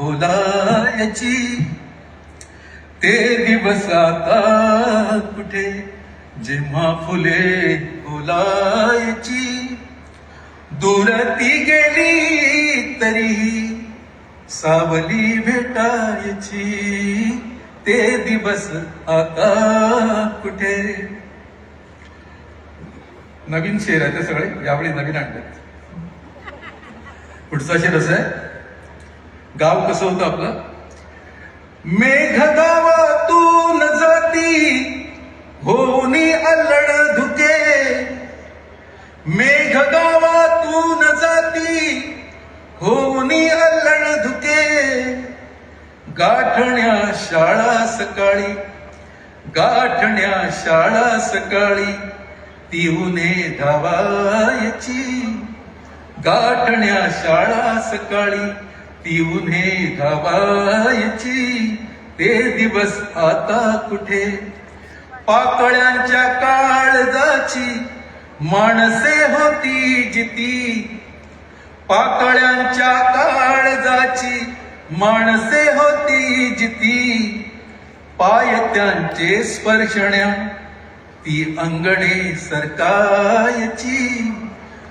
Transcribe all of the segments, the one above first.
बोलायची. ते दिवस आता कुठे? जेव्हा फुले बोलायची दूर ती गेली तरीही सावली भेटायची. ते दिवस आता कुठे? नवीन शेर आहे ते सगळे. यावेळी नवीन आणतात पुढचा शेर असं आहे. गाव कसं होतं आपलं? मेघ गावातून जाती होनी अल्लड धुके. मेघ गावातून जाती होनी अल्लड धुके. गाठण्या शाळा सकाळी गाठण्या शाळा सकाळी तिहुने धावायची. गाठण्या शाळा सकाळी ती उन्हे धावायची. ते दिवस आता कुठे? पाकळ्यांच्या काळजाची माणसे होती जिती. पाकळ्यांच्या काळजाची माणसे होती जिती. पाय त्यांचे स्पर्शण्या ती अंगणे सरकायची.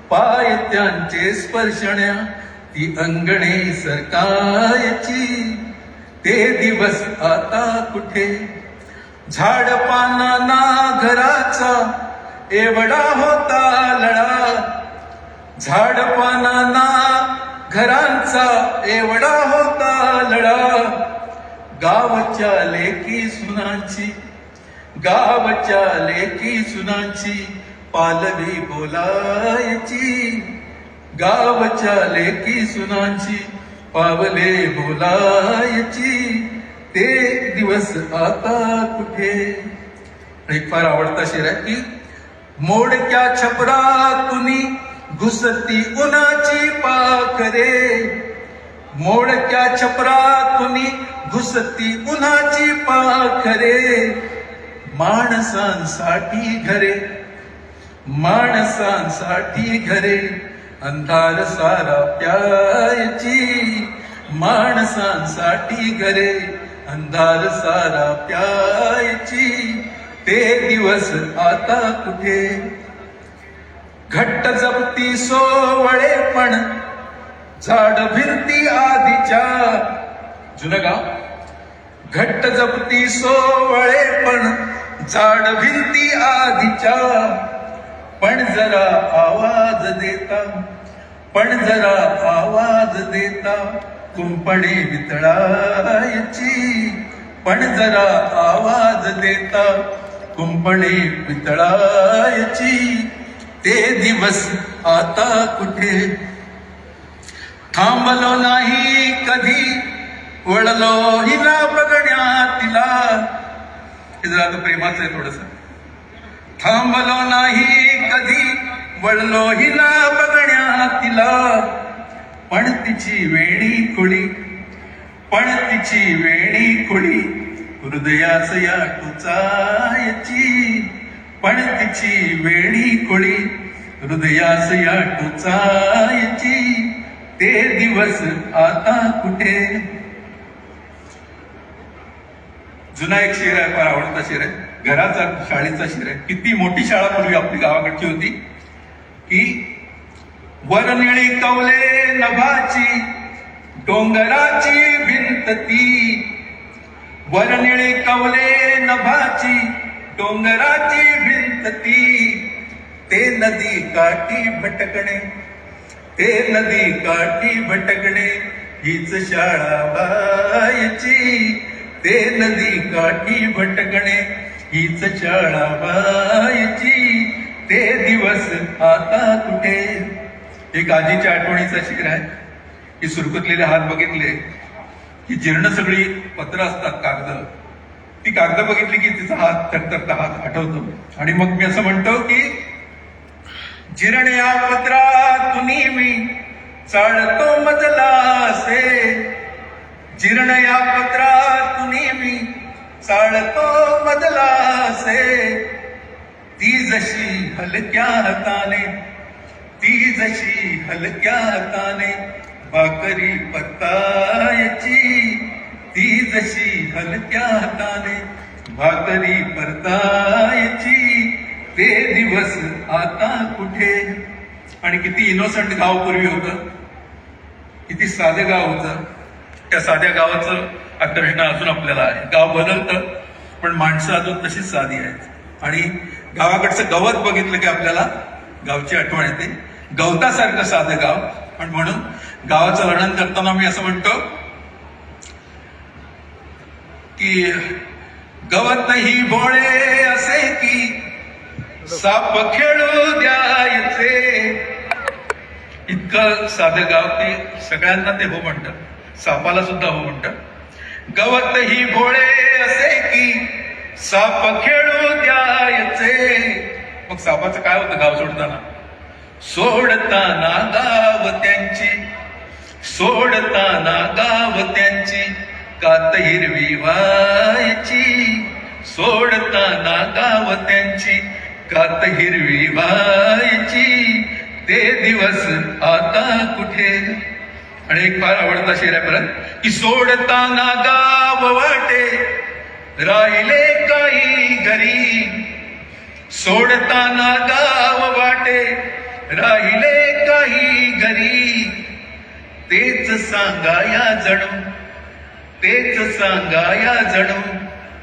पाय त्यांचे स्पर्शण्या ती अंगणे सरकायची. ते दिवस आता कुठे? झाड पानांना घराचा एवढा होता लढा झाड पानांना घरांचा एवढा होता लढा गावच्या लेकी सुनांची गावच्या लेकी सुनांची पालवी बोलायची. गावच्या लेकी सुनांची पावले बोलायची. ते दिवस आता कुठे? एक फार आवडता शेर आहे की मोडक्या कुणी घुसती उन्हाची पाखरे. मोडक्या छपरातुनी घुसती उन्हाची पाखरे. माणसांसाठी घरे माणसांसाठी घरे. अंधार सारा प्यायची माणसांसाठी घरे अंधार सारा प्यायची ते दिवस आता कुठे? घट्ट जपती सोवळे पण झाड भिंती आधीच्या. जुनं गाव? घट्ट जपती सोवळे पण झाड भिंती आधीच्या. पण जरा आवाज देता पण जरा आवाज देता कुंपणे वितळायची. पण जरा आवाज देता कुंपणे वितळायची. ते दिवस आता कुठे? थांबलो नाही कधी? वळलो हिला बघण्या तिला हे जरा प्रेमाचं आहे थोडस. थांबलो नाही कधी वळलो हिला बघण्या तिला पण तिची वेणी खुळी पण तिची वेणी खुळी हृदयास या टुचायची. पण तिची वेणी खुळी हृदयास या टुचायची. ते दिवस आता कुठे? जुना एक शेर आहे फार आवडता शेर आहे. घराचा शाळेचा शेर आहे किती मोठी शाळा पूर्वी आपली गावाकडची होती की वर निळी कवले नभाची डोंगराची भिंत ती. वर निळी कवले नभाची डोंगराची भिंत ती. ते नदी काठी भटकणे ते नदी काठी भटकणे हीच शाळा बायची ते नदी काठी भटक हीच शाळा ते दिवस आता कुठे? एक आजीच्या आठवणीचा शिर आहे. की सुरकुतलेले हात बघितले की जीर्ण सगळी पत्र असतात कागद. ती कागद बघितली की तिचा हात थरथरता हात आठवतो. आणि मग मी असं म्हणतो की जिरण्या पत्रातून मी चाळतो मजला असे जिरण्या पत्रातुनी मी चाळतो बदलासे ती जशी हलक्या हाताने ती जशी हलक्या हाताने भाकरी परतायची ती जशी हलक्या हाताने भाकरी परतायची ते दिवस आता कुठे? आणि किती इनोसंट गाव पूर्वी होतं. किती साधं गाव होतं. त्या साध्या गावाचं आकर्षण अजून आपल्याला आहे. गाव बदलतं पण माणसं अजून तशीच साधी आहेत. आणि गावाकडचं गवत बघितलं की आपल्याला गावची आठवण येते. गवतासारखं साधं गाव. पण म्हणून गावाचं वर्णन करताना मी असं म्हणतो की गवत नाही भोळे असे की साप खेळू द्यायचे इतकं साधं गाव ते सगळ्यांना ते हो म्हणतात. सापाला सुद्धा हो म्हणतात. गवत ही भोळे असे की साप खेळू द्यायचे. मग सापाचं काय होतं गाव सोडताना? सोडताना गाव त्यांची. सोडताना गाव त्यांची. कात हिरवी व्हायची. सोडताना गाव त्यांची. कात हिरवी व्हायची. ते दिवस आता कुठे? आणि एक फार आवडता शेर आहे परत की सोडताना गाव वाटे राहिले काही घरी. सोडताना गाव वाटे राहिले काही घरी. तेच सांगाया जणू तेच सांगाया जणू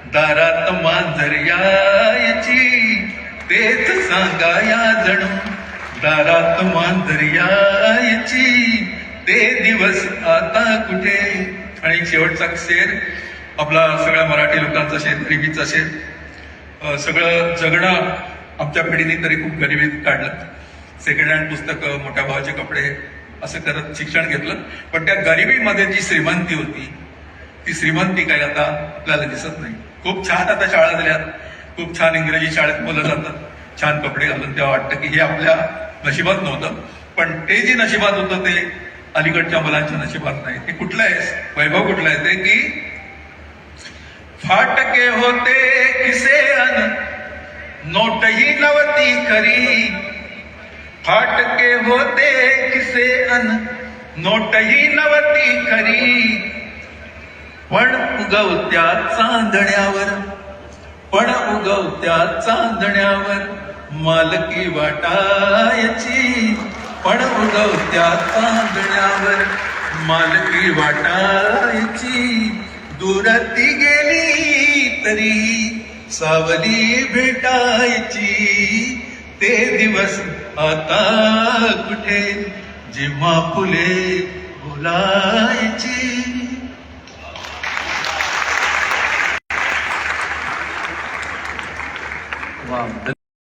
दारात मांजर यायची तेच सांगाया जणू दारात मांजर यायची ते दिवस आता कुठे? आणि शेवटचा शेर आपला सगळ्या मराठी लोकांचा शेर गरिबीचा शेर सगळं जगणं आमच्या पिढीने तरी खूप गरिबीत काढलं. सेकंड हँड पुस्तकं मोठ्या भावाचे कपडे असं करत शिक्षण घेतलं. पण त्या गरिबीमध्ये जी श्रीमंती होती ती श्रीमंती काही आता आपल्याला दिसत नाही. खूप छान आता शाळा झाल्यात. खूप छान इंग्रजी शाळेत मुलं जातात. छान कपडे घालून तेव्हा वाटतं की हे आपल्या नशिबात नव्हतं. पण ते जे नशिबात होतं ते अलीकडच्या मुलांच्या नशिबात नाही. ते कुठलं आहे? वैभव कुठलं आहे? ते की फाटके होते किसे अन? नोटही नवती खरी. फाटके होते किसे अन? नोटही नवती खरी. पण उगवत्या चांदण्यावर पण उगवत्या चांदण्यावर मालकी वाटायची. पण उगवत्या चांदण्यावर मालकी वाटायची दुरती गेली तरी, सावली भेटायची ते दिवस आता कुठे, जेव्हा फुले बोलायची वा